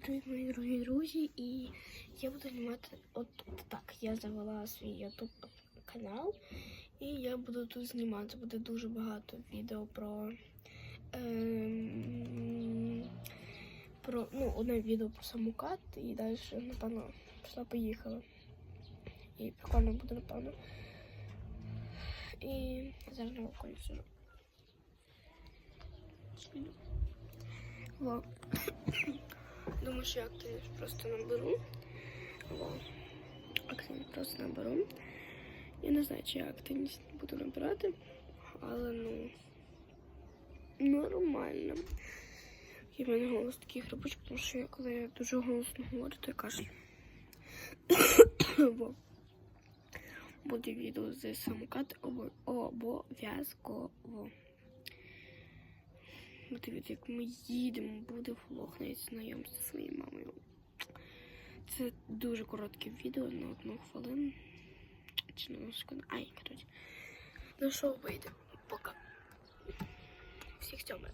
Привіт, мої дорогі друзі, і я буду знімати от так. Я завела свій YouTube канал, і я буду тут знімати. Буде дуже багато відео про. Ем, про ну, одне відео про самокат, і далі, напевно, пішла поїхала. І прикольно буде, напевно. І зараз на околі сижу. Що я активність просто наберу. Во. Активність просто наберу. Я не знаю, чи я активність буду набирати, але ну нормально. І в мене голос такий хрипучий, тому що я, коли я дуже голосно говорю, то я кашлю. Буде відео з самокат обо- обов'язково. Відео, як ми їдемо, буде влог навіть знайомство зі своєю мамою. Це дуже коротке відео на одну хвилину. Чи на секунду. Ай, коротше. Ну що вийде? Пока. Всіх цьому.